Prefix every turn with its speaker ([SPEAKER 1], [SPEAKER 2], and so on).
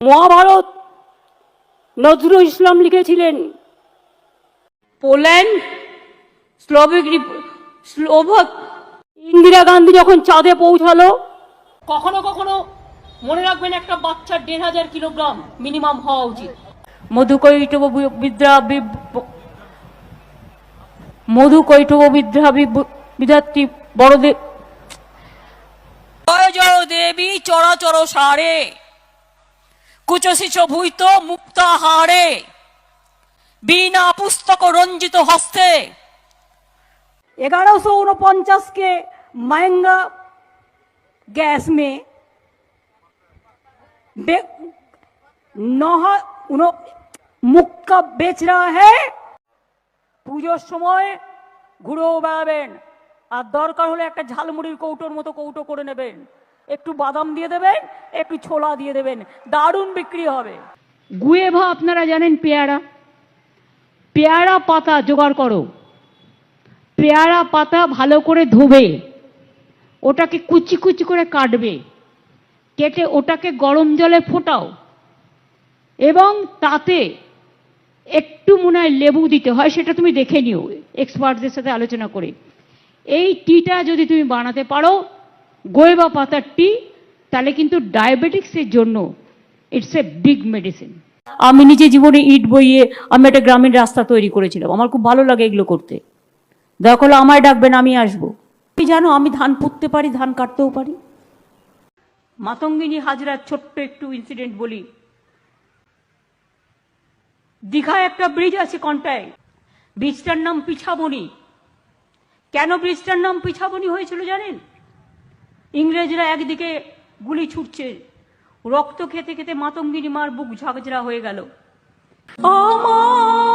[SPEAKER 1] মহাভারত নজরুল ইসলাম লিখেছিলেন। পোল্যান্ড স্লোভিক ইন্দিরা গান্ধী যখন চাঁদে পৌঁছালো কখনো কখনো মনে রাখবেন একটা বাচ্চার দেড় হাজার কিলোগ্রাম মিনিমাম হওয়া উচিত। মধুকৈটব বিদ্যা মধুকৈটব বিদ্যা বিদ্যার্থী বড়দের জয় জয় দেবী চরাচর সারে। কুচশিচ ভূত মুক্তাহারে বিনা পুস্তক রঞ্জিত হস্তে
[SPEAKER 2] ग्यारह सौ उनपचास के महंगा गैस में बे- नौ उनो मुक्का बेच रहा है পুজোর সময় ঘুরেও বেড়াবেন আর দরকার হলে একটা ঝালমুড়ির কৌটোর মতো কৌটো করে নেবেন একটু বাদাম দিয়ে দেবেন, একটু ছোলা দিয়ে দেবেন, দারুণ বিক্রি হবে।
[SPEAKER 3] গুয়েভা আপনারা জানেন পেয়ারা। পেয়ারা পাতা জোগাড় করো। পেয়ারা পাতা ভালো করে ধোবে। ওটাকে কুচি কুচি করে কাটবে। কেটে ওটাকে গরম জলে ফোটাও। এবং তাতে একটু মনে হয় লেবু দিতে হয়, সেটা তুমি দেখে নিও এক্সপার্টদের সাথে আলোচনা করে। এই টিটা যদি তুমি বানাতে পারো গোয়েবা পাতার টি তাহলে কিন্তু ডায়াবেটিক্সের জন্য ইটস এ বিগ মেডিসিন
[SPEAKER 1] আমি নিজে জীবনে ইট বইয়ে আমি একটা গ্রামীণ রাস্তা তৈরি করেছিলাম। আমার খুব ভালো লাগে এগুলো করতে। দরকার হলে আমায় ডাকবেন, আমি আসব। তুমি জানো, আমি ধান পুঁততে পারি, ধান কাটতেও পারি। মাতঙ্গিনী হাজরার ছোট্ট একটু ইনসিডেন্ট বলি। দীঘায় একটা ব্রিজ আছে কন্টায়। ব্রিজটার নাম পিছাবনি কেন ব্রিজটার নাম পিছাবনি হয়েছিল জানেন? ইংরেজরা একদিকে গুলি ছুটছে রক্ত খেতে খেতে মাতঙ্গিনী মার বুক ঝাঁকঝরা হয়ে গেল। আমার